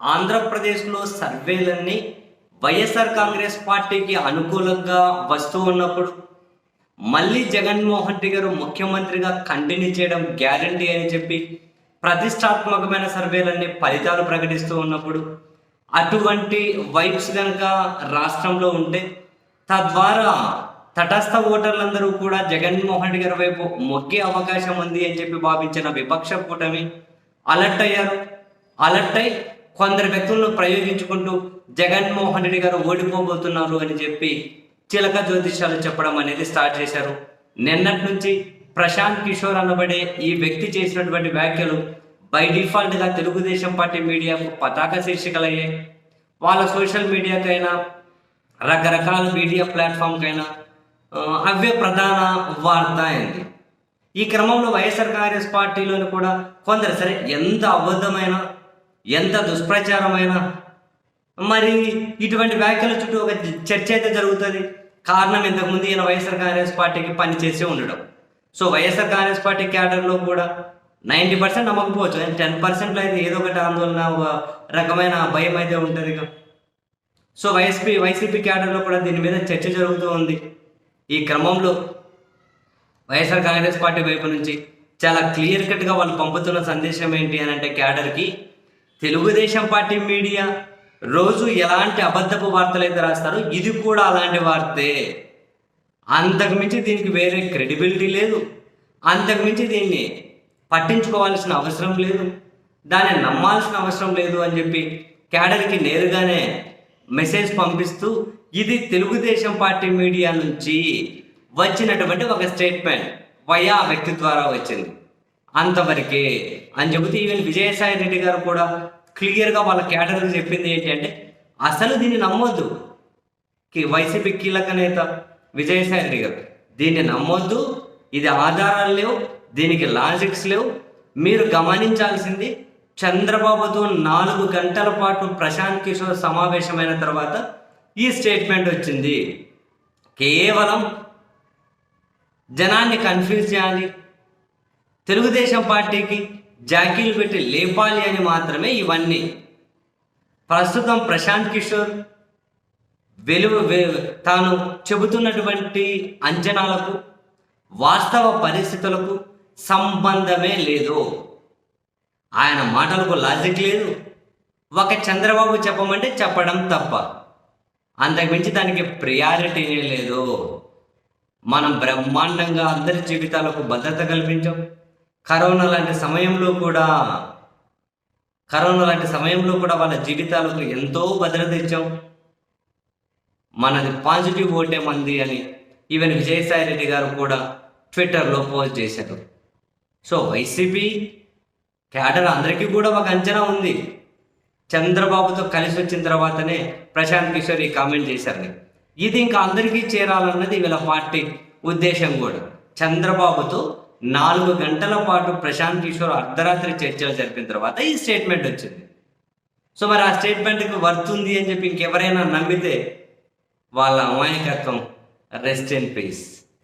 ఆంధ్రప్రదేశ్లో సర్వేలన్నీ వైఎస్ఆర్ కాంగ్రెస్ పార్టీకి అనుకూలంగా వస్తూ ఉన్నప్పుడు మళ్ళీ జగన్మోహన్ రెడ్డి గారు ముఖ్యమంత్రిగా కంటిన్యూ చేయడం గ్యారంటీ అని చెప్పి ప్రతిష్టాత్మకమైన సర్వేలన్నీ ఫలితాలు ప్రకటిస్తూ ఉన్నప్పుడు అటువంటి వైబ్స్ కనుక రాష్ట్రంలో ఉంటే తద్వారా తటస్థ ఓటర్లందరూ కూడా జగన్మోహన్ రెడ్డి గారి వైపు మొక్కే అవకాశం ఉంది అని చెప్పి భావించిన విపక్ష కూటమి అలర్ట్ అయ్యారు. అలర్ట్ అయి కొందరు వ్యక్తులను ప్రయోగించుకుంటూ జగన్మోహన్ రెడ్డి గారు ఓడిపోబోతున్నారు అని చెప్పి చిలక జ్యోతిష్యాలు చెప్పడం అనేది స్టార్ట్ చేశారు. నిన్నటి నుంచి ప్రశాంత్ కిషోర్ అనబడే ఈ వ్యక్తి చేసినటువంటి వ్యాఖ్యలు బై డిఫాల్ట్గా తెలుగుదేశం పార్టీ మీడియాకు పతాక శీర్షికలయ్యాయి. వాళ్ళ సోషల్ మీడియాకైనా రకరకాల మీడియా ప్లాట్ఫామ్కైనా అవ్య అవే ప్రధాన వార్త అయింది ఈ క్రమంలో వైఎస్ఆర్ కాంగ్రెస్ పార్టీలోని కూడా కొందరు సరే ఎంత అబద్ధమైన ఎంత దుష్ప్రచారమైనా? మరి ఇటువంటి వ్యాఖ్యల చుట్టూ ఒక చర్చ అయితే జరుగుతుంది. కారణం ఇంతకుముందు ఈయన వైఎస్ఆర్ కాంగ్రెస్ పార్టీకి పనిచేసే ఉండడం. సో వైఎస్ఆర్ కాంగ్రెస్ పార్టీ క్యాడర్లో కూడా నైంటీ పర్సెంట్ నమ్మకపోవచ్చు. టెన్ పర్సెంట్లో అయితే ఏదో ఒకటి ఆందోళన ఒక రకమైన భయం అయితే ఉంటుంది సో వైఎస్పీ వైసీపీ క్యాడర్లో కూడా దీని మీద చర్చ జరుగుతూ ఉంది. ఈ క్రమంలో వైఎస్ఆర్ కాంగ్రెస్ పార్టీ వైపు నుంచి చాలా క్లియర్ కట్గా వాళ్ళు పంపుతున్న సందేశం ఏంటి అని అంటే క్యాడర్కి తెలుగుదేశం పార్టీ మీడియా రోజు ఎలాంటి అబద్ధపు వార్తలు అయితే రాస్తారో ఇది కూడా అలాంటి వార్తే. అంతకుమించి దీనికి వేరే క్రెడిబిలిటీ లేదు. అంతకుమించి దీన్ని పట్టించుకోవాల్సిన అవసరం లేదు. దాన్ని నమ్మాల్సిన అవసరం లేదు అని చెప్పి క్యాడర్కి నేరుగానే మెసేజ్ పంపిస్తూ ఇది తెలుగుదేశం పార్టీ మీడియా నుంచి వచ్చినటువంటి ఒక స్టేట్మెంట్ వయా వ్యక్తి ద్వారా వచ్చింది. అంతవరకే. అని చెబితే ఈవెన్ విజయసాయి రెడ్డి గారు కూడా క్లియర్గా వాళ్ళ క్యాడర్కి చెప్పింది ఏంటి అంటే అసలు దీన్ని నమ్మొద్దు. వైసీపీ కీలక నేత విజయసాయి రెడ్డి గారు. దీన్ని నమ్మొద్దు. ఇది ఆధారాలు లేవు. దీనికి లాజిక్స్ లేవు. మీరు గమనించాల్సింది చంద్రబాబుతో నాలుగు గంటల పాటు ప్రశాంత్ కిషోర్ సమావేశమైన తర్వాత ఈ స్టేట్మెంట్ వచ్చింది. కేవలం జనాన్ని కన్ఫ్యూజ్ చేయాలి. తెలుగుదేశం పార్టీకి జాకీలు పెట్టి లేపాలి అని మాత్రమే ఇవన్నీ. ప్రస్తుతం ప్రశాంత్ కిషోర్ వెలువ తాను చెబుతున్నటువంటి అంచనాలకు వాస్తవ పరిస్థితులకు సంబంధమే లేదు. ఆయన మాటలకు లాజిక్ లేదు. ఒక చంద్రబాబు చెప్పమంటే చెప్పడం తప్ప. అంతకుమించి దానికి ప్రియారిటీనే లేదు. మనం బ్రహ్మాండంగా అందరి జీవితాలకు భద్రత కల్పించాం. కరోనా లాంటి సమయంలో కూడా కరోనా లాంటి సమయంలో కూడా వాళ్ళ జీవితాలకు ఎంతో భద్రత ఇచ్చాం. మనది పాజిటివ్ ఓటే మంది అని ఈవెన్ విజయసాయి రెడ్డి గారు కూడా ట్విట్టర్లో పోస్ట్ చేశారు. సో వైసీపీ క్యాడర్ అందరికీ కూడా ఒక అంచనా ఉంది. చంద్రబాబుతో కలిసి వచ్చిన తర్వాతనే ప్రశాంత్ కిషోర్ ఈ కామెంట్ చేశారని ఇది ఇంకా అందరికీ చేరాలన్నది వీళ్ళ పార్టీ ఉద్దేశం కూడా. చంద్రబాబుతో నాలుగు గంటల పాటు ప్రశాంత్ కిషోర్ అర్ధరాత్రి చర్చలు జరిపిన తర్వాత ఈ స్టేట్మెంట్ వచ్చింది. సో మరి ఆ స్టేట్మెంట్కి వర్తుంది అని చెప్పి ఇంకెవరైనా నమ్మితే వాళ్ళ అమాయకత్వం రెస్ట్ ఇన్ పీస్